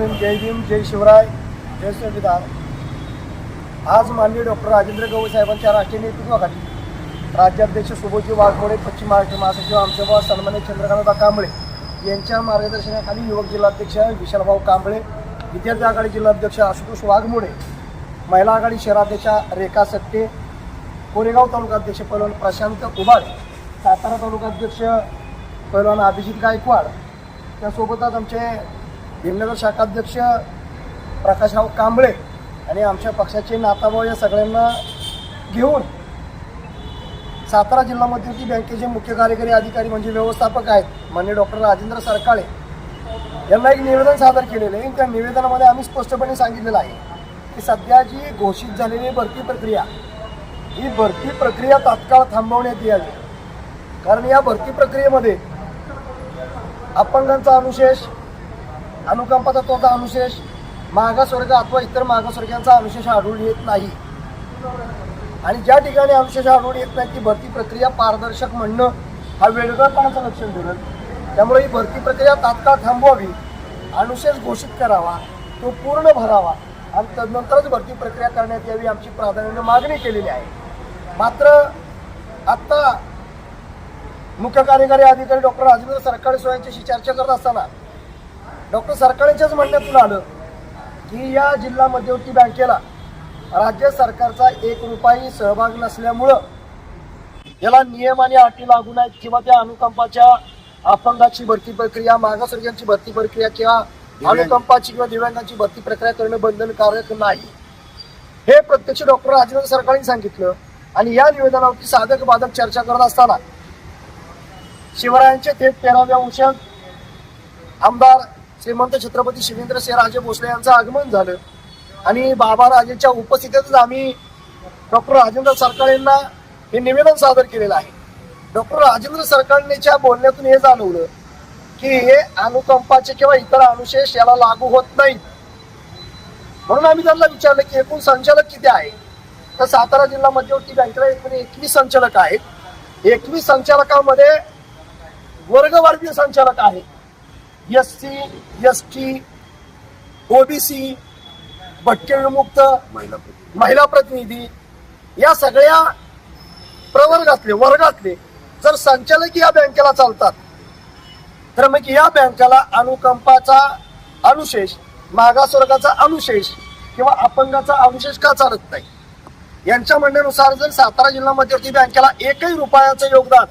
Supreme जय भीम जय शिवराय जय संविधान. आज माननीय डॉक्टर राजेंद्र गवई साहेबांच्या राष्ट्रीय नेतृत्वाखाली राज्याध्यक्ष सुबोजी वाघमोडे पश्चिम महाराष्ट्र महासचिव आमचे बॉस सन्मान्य चंद्रकांतदा कांबळे यांच्या मार्गदर्शनाखाली युवक जिल्हाध्यक्ष विशालभाऊ कांबळे विद्यार्थी आघाडी जिल्हाध्यक्ष आशुतोष वाघमोडे महिला आघाडी शहराध्यक्षा रेखा सट्टे कोरेगाव तालुकाध्यक्ष पैलवान प्रशांत कुबाड सातारा तालुकाध्यक्ष पैलवान अभिजित गायकवाड. त्यासोबतच आमचे भीमनगर शाखाध्यक्ष प्रकाशराव कांबळे आणि आमच्या पक्षाचे नाताभाऊ या सगळ्यांना घेऊन सातारा जिल्हा मध्यवर्ती बँकेचे मुख्य कार्यकारी अधिकारी म्हणजे व्यवस्थापक आहेत माननीय डॉक्टर राजेंद्र सरकाळे यांना एक निवेदन सादर केलेलं आहे. त्या निवेदनामध्ये आम्ही स्पष्टपणे सांगितलेलं आहे की सध्या जी घोषित झालेली भरती प्रक्रिया ही भरती प्रक्रिया तात्काळ थांबवण्यात यावी. कारण या भरती प्रक्रियेमध्ये अपंगांचा अनुशेष अनुकंपाचा तत्वाचा अनुशेष मागासवर्ग अथवा इतर मागासवर्गीयांचा अनुशेष आढळून येत नाही. आणि ज्या ठिकाणी अनुशेष आढळून येत नाही ती भरती प्रक्रिया पारदर्शक म्हणणं हा वेगळेपणाचं लक्षण ठरेल त्यामुळे ही भरती प्रक्रिया तात्काळ थांबवावी अनुशेष घोषित करावा तो पूर्ण भरावा आणि तदनंतरच भरती प्रक्रिया करण्यात यावी आमची प्राधान्याने मागणी केलेली आहे. मात्र आत्ता मुख्य कार्यकारी अधिकारी डॉक्टर राजेंद्र सरकारी यांच्याशी चर्चा करत असताना डॉक्टर सरकाळेच्याच म्हणण्यातून आलं की या जिल्हा मध्यवर्ती बँकेला. राज्य सरकारचा एक रुपयाही सहभाग नसल्यामुळं याला नियम आणि अटी लागू नाहीत किंवा त्या अनुकंपाच्या अपंगाची भरती प्रक्रिया मागासवर्गीयांची भरती प्रक्रिया किंवा अनुकंपाची किंवा दिव्यांगांची भरती प्रक्रिया करणं बंधनकारक नाही. हे प्रत्यक्ष डॉक्टर राजेंद्र सरकाळेंनी सांगितलं आणि या निवेदनावरती साधक बाधक चर्चा करत असताना शिवरायांचे थेट तेराव्या अंशात आमदार श्रीमंत छत्रपती शिवेंद्र राजे भोसले यांचं आगमन झालं. आणि बाबा राजेच्या उपस्थितीतच आम्ही डॉक्टर राजेंद्र सरकाळेंना हे निवेदन सादर केलेलं आहे. डॉक्टर राजेंद्र सरकारनेच्या बोलण्यातून हे जाणवलं की हे अनुकंपाचे किंवा इतर अनुशेष याला लागू होत नाहीत म्हणून आम्ही त्यांना विचारलं की एकूण संचालक किती आहे? तर सातारा जिल्हा मध्यवर्ती बँकेला एकूण एकवीस संचालक आहेत. एकवीस संचालकामध्ये वर्गवर्गीय संचालक आहेत. S C S T OBC भटके विमुक्त महिला प्रतिनिधी या सगळ्या प्रवर्गातले वर्गातले जर संचालक या बँकेला चालतात तर मग या बँकेला अनुकंपाचा अनुशेष मागासवर्गाचा अनुशेष किंवा अपंगाचा अनुशेष का चालत नाही? यांच्या म्हणण्यानुसार जर सातारा जिल्हा मध्यवर्ती बँकेला एकही रुपयाचं योगदान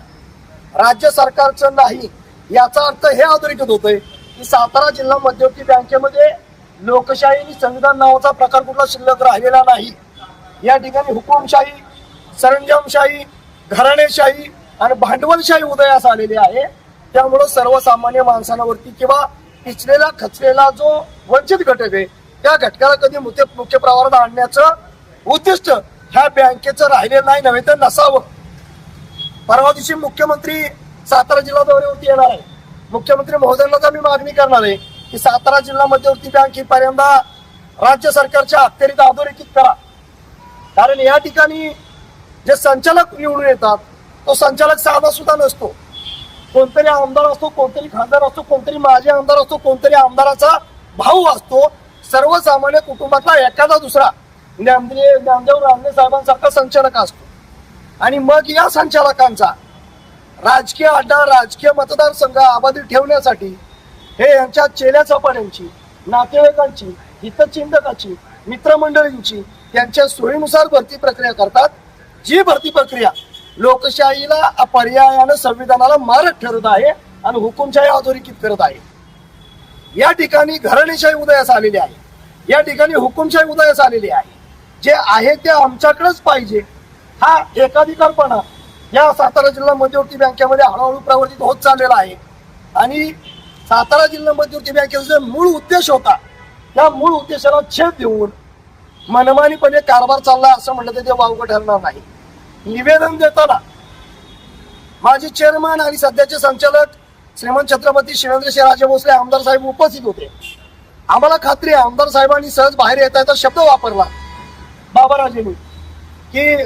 राज्य सरकारचं नाही याचा अर्थ हे अधोरेखित होतोय की सातारा जिल्हा मध्यवर्ती बँकेमध्ये लोकशाही आणि संविधान नावाचा प्रकार कुठला शिल्लक राहिलेला नाही. या ठिकाणी हुकुमशाही सरंजामशाही घराणेशाही आणि भांडवलशाही उदयास आलेली आहे. त्यामुळं सर्वसामान्य माणसांवरती किंवा पिचलेला खचलेला जो वंचित घटक आहे त्या घटकाला कधी मुख्य मुख्य प्रवाहात आणण्याचं उद्दिष्ट ह्या बँकेचं राहिलेलं नाही नव्हे तर नसावं. परवा दिवशी मुख्यमंत्री सातारा जिल्हा दौऱ्यावरती येणार आहे. मुख्यमंत्री महोदयांनाच आम्ही मागणी करणार आहे की सातारा जिल्हा मध्यवर्ती बँक ही पहिल्यांदा राज्य सरकारच्या अखत्यारीत अधोरेखित करा. कारण या ठिकाणी जे संचालक निवडून येतात तो संचालक साधा सुद्धा नसतो. कोणतरी आमदार असतो कोणतरी खासदार असतो कोणतरी माजी आमदार असतो कोणतरी आमदाराचा भाऊ असतो सर्वसामान्य कुटुंबातला एखादा दुसरा. ज्ञानदेव नामदेव रामदेव साहेबांसारखा संचालक असतो. आणि मग या संचालकांचा राजकीय अड्डा राजकीय मतदारसंघ आबादी ठेवण्यासाठी हे यांच्या चेल्या चपाड्यांची नातेवाईकांची हितचिंतकाची मित्रमंडळींची त्यांच्या सोयीनुसार भरती प्रक्रिया करतात. जी भरती प्रक्रिया लोकशाहीला पर्यायानं संविधानाला मारक ठरत आहे आणि हुकुमशाही अधोरेखित करत आहे. या ठिकाणी घराणेशाही उदयास आलेली आहे. या ठिकाणी हुकुमशाही उदयास आलेली आहे. जे आहे ते आमच्याकडेच पाहिजे. हा एकाधिकारपणा या सातारा जिल्हा मध्यवर्ती बँकेमध्ये हळूहळू प्रवर्तित होत चाललेला आहे. आणि सातारा जिल्हा मध्यवर्ती बँकेचा जो मूळ उद्देश होता त्या मूळ उद्देशाला छेद देऊन मनमानीपणे कारभार चालला असं म्हटलं तर ते वावगं ठरणार नाही. निवेदन देताना माजी चेअरमन आणि सध्याचे संचालक श्रीमंत छत्रपती शिवेंद्र राजे भोसले आमदार साहेब उपस्थित होते. आम्हाला खात्री आहे आमदार साहेबांनी सहज बाहेर येता येता शब्द वापरला. बाबाराजेंनी की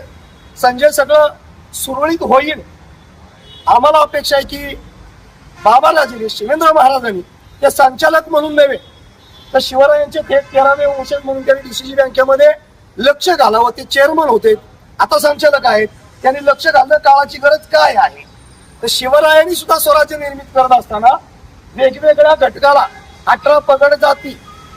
संजय सगळं सुरळीत होईल. आम्हाला अपेक्षा आहे की बाबाराजेंनी शिवेंद्र महाराजांनी ते संचालक म्हणून नव्हे तर शिवरायांचे थेट तेरावे वंशज म्हणून त्यांनी डीसीजी बँकेमध्ये लक्ष घालावं. ते चेअरमन होते. आता संचालक आहेत. त्यांनी लक्ष घालणं काळाची गरज काय आहे? तर शिवरायांनी सुद्धा स्वराज्य निर्मित करत असताना वेगवेगळ्या घटकाला अठरा पगड जाती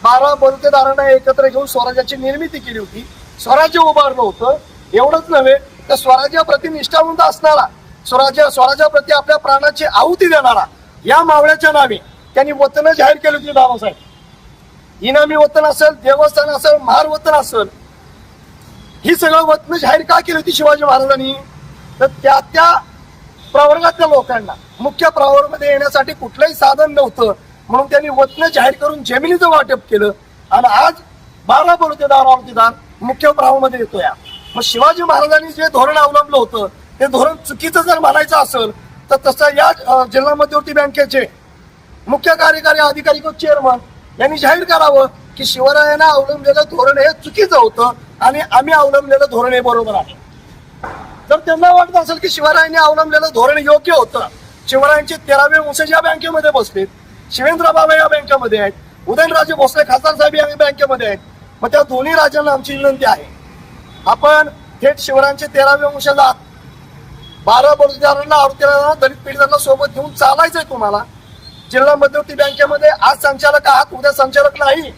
बारा बलुतेदारांना एकत्र घेऊन स्वराज्याची निर्मिती केली होती. स्वराज्य उभारलं होतं. एवढंच नव्हे तर स्वराज्याप्रती निष्ठावंत असणारा स्वराज्य स्वराज्याप्रती आपल्या प्राणाची आहुती देणारा या मावळ्याच्या नावे त्यांनी वतन जाहीर केली होती बाबासाहेब इनामी वतन असेल देवस्थान असेल महार वतन असेल ही सगळं वतन जाहीर का केली होती शिवाजी महाराजांनी? तर त्या त्या प्रवर्गातल्या लोकांना मुख्य प्रवर्गामध्ये येण्यासाठी कुठलंही साधन नव्हतं म्हणून त्यांनी वतन जाहीर करून जमिनीचं वाटप केलं. आणि आज बारा बरोतेदार आवतीदार मुख्य प्रवाहामध्ये येतो या मग शिवाजी महाराजांनी जे धोरण अवलंबलं होतं ते धोरण चुकीचं जर म्हणायचं असेल तर तसं या जिल्हा मध्यवर्ती बँकेचे मुख्य कार्यकारी अधिकारी किंवा चेअरमन यांनी जाहीर करावं की शिवरायांना अवलंबलेलं धोरण हे चुकीचं होतं आणि आम्ही अवलंबलेलं धोरण हे बरोबर आहे. जर त्यांना वाटत असेल की शिवरायांनी अवलंबलेलं धोरण योग्य होतं शिवरायांचे तेरावे वंशज या बँकेमध्ये बसलेत शिवेंद्र बाबा या बँकेमध्ये आहेत उदयनराजे भोसले खासदार साहेब या बँकेमध्ये आहेत मग त्या दोन्ही राजांना आमची विनंती आहे. आपण थेट शिवरायांचे तेराव्या वंशज आहात बारा बलुतेदारांना आवडतेदारांना दलित पीडितांना सोबत घेऊन चालायचंय तुम्हाला. जिल्हा मध्यवर्ती बँकेमध्ये आज संचालक आहात उद्या संचालक नाही.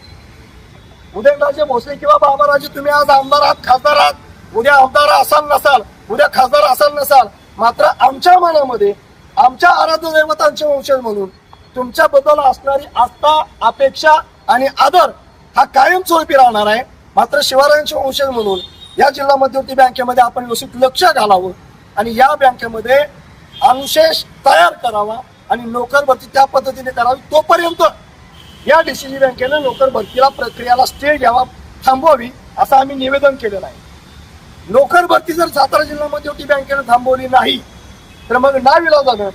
उदयनराजे भोसले किंवा बाबाराजे तुम्ही आज आमदार आहात खासदार आहात. उद्या आमदार असाल नसाल उद्या खासदार असाल नसाल मात्र आमच्या मनामध्ये आमच्या आराध्य दैवतांचे वंशज म्हणून तुमच्याबद्दल असणारी आस्था अपेक्षा आणि आदर हा कायमस्वरूपी राहणार आहे. मात्र शिवरायांचे वंशज म्हणून या जिल्हा मध्यवर्ती बँकेमध्ये आपण व्यवस्थित लक्ष घालावं आणि या बँकेमध्ये अनुशेष तयार करावा आणि नोकर भरती त्या पद्धतीने करावी तोपर्यंत या डीसीजी बँकेने नोकर भरतीला प्रक्रियाला स्टे घ्यावा थांबवावी असं आम्ही निवेदन केलेलं आहे. नोकर भरती जर सातारा जिल्हा मध्यवर्ती बँकेने थांबवली नाही तर मग नाविला जाणार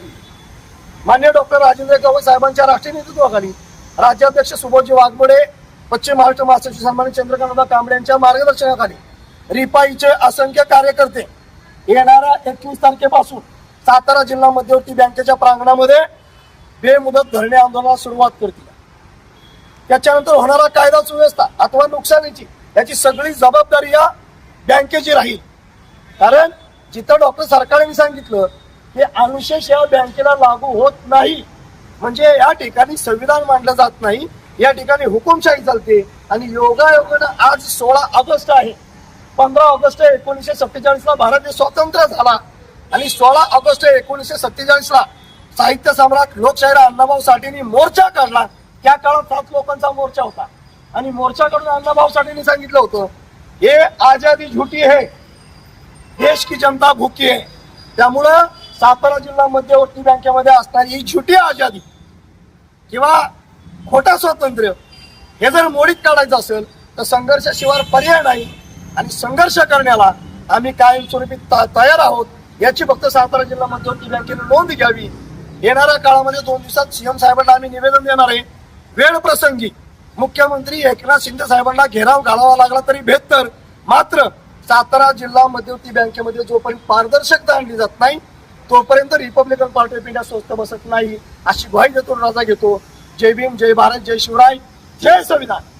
मान्य डॉक्टर राजेंद्र गवई साहेबांच्या राष्ट्रीय नेतृत्वाखाली राज्याध्यक्ष सुबोधजी वाघमोडे पश्चिम महाराष्ट्र महासचिव सन्मानित चंद्रकांतदा कांबळे यांच्या मार्गदर्शनाखाली रिपाईचे असंख्य कार्यकर्ते येणाऱ्या एकवीस तारखेपासून सातारा जिल्हा मध्यवर्ती बँकेच्या प्रांगणामध्ये बेमुदत धरणे आंदोलनाला सुरुवात करतील. त्याच्यानंतर होणारा कायदा सुव्यवस्था अथवा नुकसानीची याची सगळी जबाबदारी या बँकेची राहील. कारण जिथं डॉक्टर सरकारने सांगितलं की अनुशेष या बँकेला लागू होत नाही म्हणजे या ठिकाणी संविधान मांडलं जात नाही या ठिकाणी हुकुमशाही चालते आणि योगायोगानं आज सोळा ऑगस्ट आहे. पंधरा ऑगस्ट एकोणीसशे सत्तेचाळीस ला भारत देश स्वतंत्र झाला. आणि सोळा ऑगस्ट एकोणीसशे सत्तेचाळीस ला साहित्य सम्राट लोकशाहीर अण्णाभाऊ साठेंनी मोर्चा काढला. त्या काळात सात लोकांचा मोर्चा होता. आणि मोर्चा काढून अण्णाभाऊ साठेंनी सांगितलं होतं हे आजादी झुटी है देश की जनता भूकी आहे. त्यामुळं सातारा जिल्हा मध्यवर्ती बँकेमध्ये असणारी ही झुटी आजादी किंवा खोटा स्वातंत्र्य हे जर मोडीत काढायचं असेल तर संघर्षाशिवाय पर्याय नाही. आणि संघर्ष करण्याला आम्ही कायमस्वरूपी त- तयार आहोत. याची फक्त सातारा जिल्हा मध्यवर्ती बँकेने नोंद घ्यावी. येणाऱ्या काळामध्ये दोन दिवसात सीएम साहेबांना आम्ही निवेदन देणार आहे. वेळ प्रसंगी मुख्यमंत्री एकनाथ शिंदे साहेबांना घेराव घालावा लागला तरी बेहतर मात्र सातारा जिल्हा मध्यवर्ती बँकेमध्ये जोपर्यंत पारदर्शकता आणली जात नाही तोपर्यंत रिपब्लिकन पार्टी ऑफ इंडिया स्वस्त बसत नाही अशी ग्वाही देतो राजा घेतो. जय भीम जय भारत जय शिवराय जय संविधान.